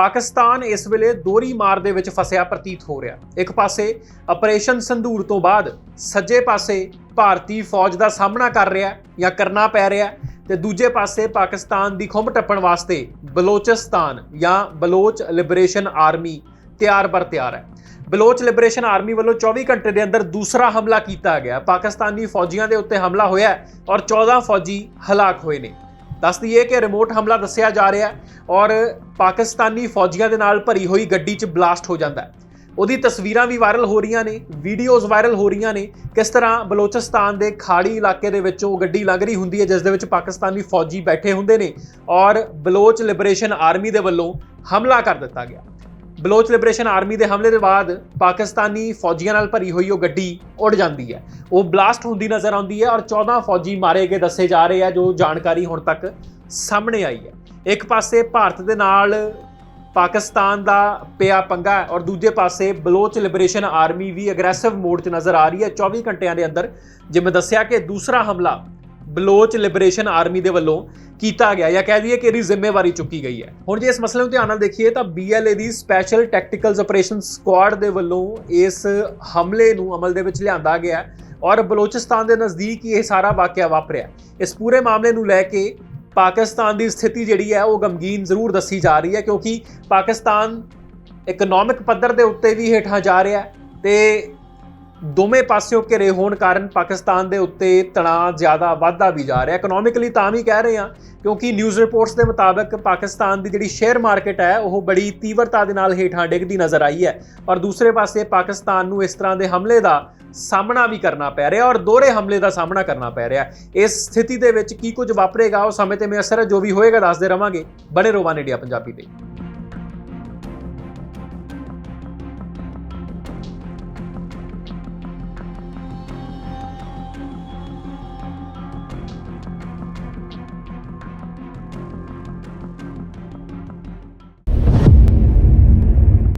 ਪਾਕਿਸਤਾਨ ਇਸ ਵੇਲੇ ਦੋਰੀ ਮਾਰ ਦੇ ਵਿੱਚ ਫਸਿਆ ਪ੍ਰਤੀਤ ਹੋ ਰਿਹਾ। ਇੱਕ ਪਾਸੇ ਆਪਰੇਸ਼ਨ ਸੰਧੂਰ ਤੋਂ ਬਾਅਦ ਸੱਜੇ ਪਾਸੇ ਭਾਰਤੀ ਫੌਜ ਦਾ ਸਾਹਮਣਾ ਕਰ ਰਿਹਾ ਜਾਂ ਕਰਨਾ ਪੈ ਰਿਹਾ ਤੇ ਦੂਜੇ ਪਾਸੇ ਪਾਕਿਸਤਾਨ ਦੀ ਖੁੰਮ ਟੱਪਣ ਵਾਸਤੇ ਬਲੋਚਿਸਤਾਨ ਜਾਂ ਬਲੋਚ ਲਿਬਰੇਸ਼ਨ ਆਰਮੀ ਤਿਆਰ ਬਰ ਤਿਆਰ ਹੈ। ਬਲੋਚ ਲਿਬਰੇਸ਼ਨ ਆਰਮੀ ਵੱਲੋਂ 24 ਘੰਟੇ ਦੇ ਅੰਦਰ ਦੂਸਰਾ ਹਮਲਾ ਕੀਤਾ ਗਿਆ। ਪਾਕਿਸਤਾਨੀ ਫੌਜੀਆਂ ਦੇ ਉੱਤੇ ਹਮਲਾ ਹੋਇਆ ਔਰ 14 ਫੌਜੀ ਹਲਾਕ ਹੋਏ ਨੇ। ਦੱਸ ਦਈਏ ਕਿ ਰਿਮੋਟ ਹਮਲਾ ਦੱਸਿਆ ਜਾ ਰਿਹਾ ਹੈ ਔਰ ਪਾਕਿਸਤਾਨੀ ਫੌਜੀਆਂ ਦੇ ਨਾਲ ਭਰੀ ਹੋਈ ਗੱਡੀ 'ਚ ਬਲਾਸਟ ਹੋ ਜਾਂਦਾ ਹੈ। ਉਹਦੀ ਤਸਵੀਰਾਂ ਵੀ ਵਾਇਰਲ ਹੋ ਰਹੀਆਂ ਨੇ, ਵੀਡੀਓਜ਼ ਵਾਇਰਲ ਹੋ ਰਹੀਆਂ ਨੇ। ਕਿਸ ਤਰ੍ਹਾਂ ਬਲੋਚਿਸਤਾਨ ਦੇ ਖਾੜੀ ਇਲਾਕੇ ਦੇ ਵਿੱਚੋਂ ਗੱਡੀ ਲੰਘ ਰਹੀ ਹੁੰਦੀ ਹੈ, ਜਿਸ ਦੇ ਵਿੱਚ ਪਾਕਿਸਤਾਨੀ ਫੌਜੀ ਬੈਠੇ ਹੁੰਦੇ ਨੇ ਔਰ ਬਲੋਚ ਲਿਬਰੇਸ਼ਨ ਆਰਮੀ ਦੇ ਵੱਲੋਂ ਹਮਲਾ ਕਰ ਦਿੱਤਾ ਗਿਆ। ਬਲੋਚ ਲਿਬਰੇਸ਼ਨ ਆਰਮੀ ਦੇ ਹਮਲੇ ਦੇ ਬਾਅਦ ਪਾਕਿਸਤਾਨੀ ਫੌਜੀਆਂ ਨਾਲ ਭਰੀ ਹੋਈ ਉਹ ਗੱਡੀ ਉੱਡ ਜਾਂਦੀ ਹੈ। ਉਹ ਬਲਾਸਟ ਹੁੰਦੀ ਨਜ਼ਰ ਆਉਂਦੀ ਹੈ ਔਰ 14 ਫੌਜੀ ਮਾਰੇ ਗਏ, ਦੱਸੇ ਜਾ ਰਹੇ ਆ, ਜੋ ਜਾਣਕਾਰੀ ਹੁਣ ਤੱਕ ਸਾਹਮਣੇ ਆਈ ਹੈ। ਇੱਕ ਪਾਸੇ ਭਾਰਤ ਦੇ ਨਾਲ ਪਾਕਿਸਤਾਨ ਦਾ ਪਿਆ ਪੰਗਾ ਔਰ ਦੂਜੇ ਪਾਸੇ ਬਲੋਚ ਲਿਬਰੇਸ਼ਨ ਆਰਮੀ ਵੀ ਅਗਰੈਸਿਵ ਮੋਡ 'ਚ ਨਜ਼ਰ ਆ ਰਹੀ ਹੈ। 24 ਘੰਟਿਆਂ ਦੇ ਅੰਦਰ ਜਿਵੇਂ ਦੱਸਿਆ ਕਿ ਦੂਸਰਾ ਹਮਲਾ ਬਲੋਚ ਲਿਬਰੇਸ਼ਨ ਆਰਮੀ ਦੇ ਵੱਲੋਂ ਕੀਤਾ ਗਿਆ ਜਾਂ ਕਹਿ ਦਈਏ ਕਿ ਇਹਦੀ ਜ਼ਿੰਮੇਵਾਰੀ ਚੁੱਕੀ ਗਈ ਹੈ। ਹੁਣ ਜੇ ਇਸ ਮਸਲੇ ਨੂੰ ਧਿਆਨ ਨਾਲ ਦੇਖੀਏ ਤਾਂ BLA ਦੀ ਸਪੈਸ਼ਲ ਟੈਕਟੀਕਲਸ ਆਪਰੇਸ਼ਨ ਸਕੁਆਡ ਦੇ ਵੱਲੋਂ ਇਸ ਹਮਲੇ ਨੂੰ ਅਮਲ ਦੇ ਵਿੱਚ ਲਿਆਂਦਾ ਗਿਆ ਔਰ ਬਲੋਚਿਸਤਾਨ ਦੇ ਨਜ਼ਦੀਕ ਹੀ ਇਹ ਸਾਰਾ ਵਾਕਿਆ ਵਾਪਰਿਆ। ਇਸ ਪੂਰੇ ਮਾਮਲੇ ਨੂੰ ਲੈ ਕੇ ਪਾਕਿਸਤਾਨ ਦੀ ਸਥਿਤੀ ਜਿਹੜੀ ਹੈ ਉਹ ਗਮਗੀਨ ਜ਼ਰੂਰ ਦੱਸੀ ਜਾ ਰਹੀ ਹੈ ਕਿਉਂਕਿ ਪਾਕਿਸਤਾਨ ਇਕਨੋਮਿਕ ਪੱਧਰ ਦੇ ਉੱਤੇ ਵੀ ਹੇਠਾਂ ਜਾ ਰਿਹਾ ਹੈ ਤੇ ਦੋਵੇਂ ਪਾਸਿਓਂ ਘਿਰੇ ਹੋਣ ਕਾਰਨ ਪਾਕਿਸਤਾਨ ਦੇ ਉੱਤੇ ਤਣਾਅ ਜ਼ਿਆਦਾ ਵੱਧਦਾ ਵੀ ਜਾ ਰਿਹਾ। ਇਕਨੋਮਿਕਲੀ ਤਾਂ ਵੀ ਕਹਿ ਰਹੇ ਹਾਂ, ਕਿਉਂਕਿ ਨਿਊਜ਼ ਰਿਪੋਰਟਸ ਦੇ ਮੁਤਾਬਕ ਪਾਕਿਸਤਾਨ ਦੀ ਜਿਹੜੀ ਸ਼ੇਅਰ ਮਾਰਕੀਟ ਹੈ, ਉਹ ਬੜੀ ਤੀਵਰਤਾ ਦੇ ਨਾਲ ਹੇਠਾਂ ਡਿੱਗਦੀ ਨਜ਼ਰ ਆਈ ਹੈ। ਔਰ ਦੂਸਰੇ ਪਾਸੇ ਪਾਕਿਸਤਾਨ ਨੂੰ ਇਸ ਤਰ੍ਹਾਂ ਦੇ ਹਮਲੇ ਦਾ ਸਾਹਮਣਾ ਵੀ ਕਰਨਾ ਪੈ ਰਿਹਾ ਔਰ ਦੋਹਰੇ ਹਮਲੇ ਦਾ ਸਾਹਮਣਾ ਕਰਨਾ ਪੈ ਰਿਹਾ। ਇਸ ਸਥਿਤੀ ਦੇ ਵਿੱਚ ਕੀ ਕੁਝ ਵਾਪਰੇਗਾ, ਉਹ ਸਮੇਂ ਤੇ ਮੈਂ ਅਸਰ ਜੋ ਵੀ ਹੋਏਗਾ, ਦੱਸਦੇ ਰਵਾਂਗੇ। ਬਣੇ ਰੋਵਾਨ ਇੰਡੀਆ ਪੰਜਾਬੀ ਤੇ।